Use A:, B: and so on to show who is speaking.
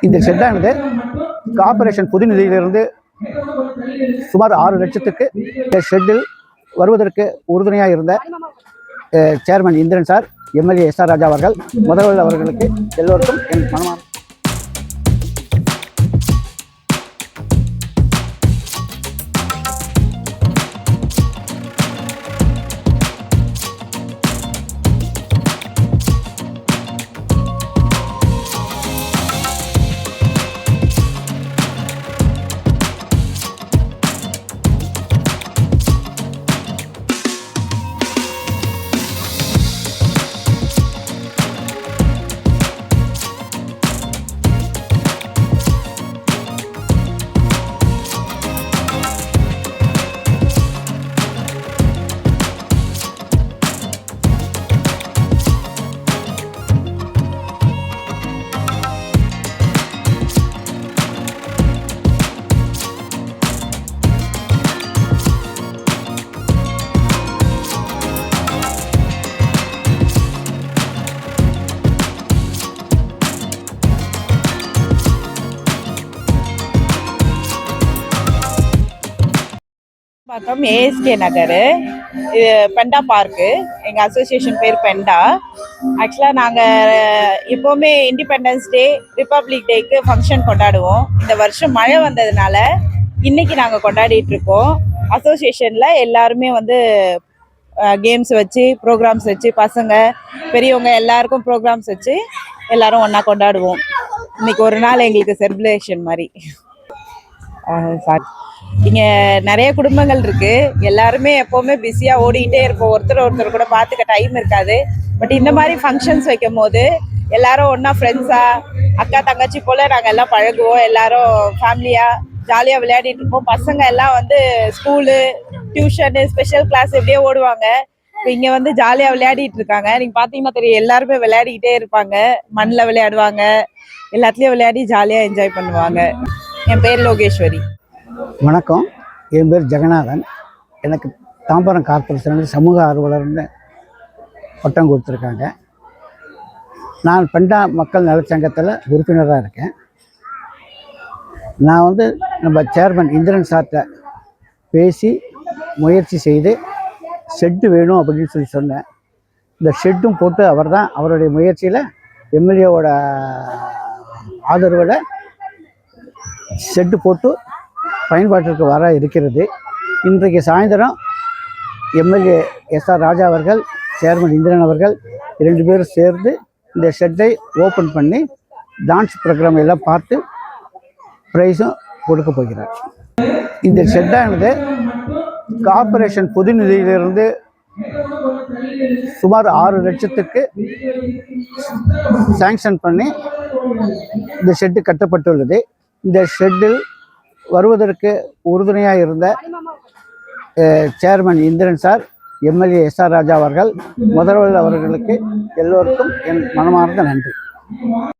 A: இந்த ஷெட்டானது கார்ப்பரேஷன் புதுநிதியிலிருந்து சுமார் ஆறு லட்சத்துக்கு இந்த ஷெட்டில் வருவதற்கு உறுதுணையாக இருந்த chairman Indiran sir MLA S R Raja அவர்கள் முதல்வர் அவர்களுக்கு எல்லோருக்கும் என் மனமான
B: பக்கம் ஏஎஸ்கே நகர். இது பெண்டா பார்க்கு எங்கள் அசோசியேஷன் பேர் பெண்டா ஆக்சுவலாக நாங்கள் எப்போவுமே இண்டிபெண்டன்ஸ் டே ரிப்பப்ளிக் டேக்கு ஃபங்க்ஷன் கொண்டாடுவோம். இந்த வருஷம் மழை வந்ததுனால இன்னைக்கு நாங்கள் கொண்டாடிட்டு இருக்கோம். அசோசியேஷனில் எல்லாருமே வந்து கேம்ஸ் வச்சு ப்ரோக்ராம்ஸ் வச்சு பசங்க பெரியவங்க எல்லாருக்கும் ப்ரோக்ராம்ஸ் வச்சு எல்லாரும் ஒன்றா கொண்டாடுவோம். இன்னைக்கு ஒரு நாள் எங்களுக்கு செலிப்ரேஷன் மாதிரி. சாரி இங்க நிறைய குடும்பங்கள் இருக்கு. எல்லாருமே எப்பவுமே பிஸியா ஓடிக்கிட்டே இருப்போம். ஒருத்தர் ஒருத்தர் கூட பார்த்துக்க டைம் இருக்காது. பட் இந்த மாதிரி ஃபங்க்ஷன்ஸ் வைக்கும் போது எல்லாரும் ஒன்றா ஃப்ரெண்ட்ஸா அக்கா தங்கச்சி போல நாங்க எல்லாம் பழகுவோம். எல்லாரும் ஃபேமிலியா ஜாலியா விளையாடிட்டு இருப்போம். பசங்க எல்லாம் வந்து ஸ்கூலு டியூஷனு ஸ்பெஷல் கிளாஸ் இப்படியே ஓடுவாங்க. இப்போ இங்க வந்து ஜாலியா விளையாடிட்டு இருக்காங்க. நீங்க பாத்தீங்கன்னா தெரியும் எல்லாருமே விளையாடிக்கிட்டே இருப்பாங்க. மண்ணில் விளையாடுவாங்க. எல்லாத்துலயும் விளையாடி ஜாலியா என்ஜாய் பண்ணுவாங்க. என் பேர் லோகேஸ்வரி.
A: வணக்கம். என் பேர் ஜெகநாதன். எனக்கு தாம்பரம் கார்ப்பரேஷனில் சமூக ஆர்வலர்னு பட்டம் கொடுத்துருக்காங்க. நான் பெண்டா மக்கள் நலச்சங்கத்தில் உறுப்பினராக இருக்கேன். நான் வந்து நம்ம சேர்மன் இந்திரன் சார்கிட்ட பேசி முயற்சி செய்து ஷெட்டு வேணும் அப்படின்னு சொல்லி சொன்னேன். இந்த ஷெட்டும் போட்டு அவர் தான் அவருடைய முயற்சியில் எம்எல்ஏவோட ஆதரவில் ஷெட்டு போட்டு பயன்பாட்டிற்கு வர இருக்கிறது. இன்றைக்கு சாயந்தரம் எம்எல்ஏ எஸ் ஆர் ராஜா அவர்கள் சேர்மன் இந்திரன் அவர்கள் இரண்டு பேரும் சேர்ந்து இந்த ஷெட்டை ஓப்பன் பண்ணி டான்ஸ் ப்ரோக்ராம் எல்லாம் பார்த்து ப்ரைஸும் கொடுக்க போகிறார். இந்த ஷெட்டானது கார்ப்பரேஷன் பொது நிதியிலிருந்து சுமார் ஆறு லட்சத்துக்கு சேங்ஷன் பண்ணி இந்த ஷெட்டு கட்டப்பட்டுள்ளது. இந்த ஷெட்டில் வருவதற்கு உறுதுணையாக இருந்த chairman Indiran sir MLA S R Raja அவர்கள் முதல்வர் அவர்களுக்கு எல்லோருக்கும் என் மனமார்ந்த நன்றி.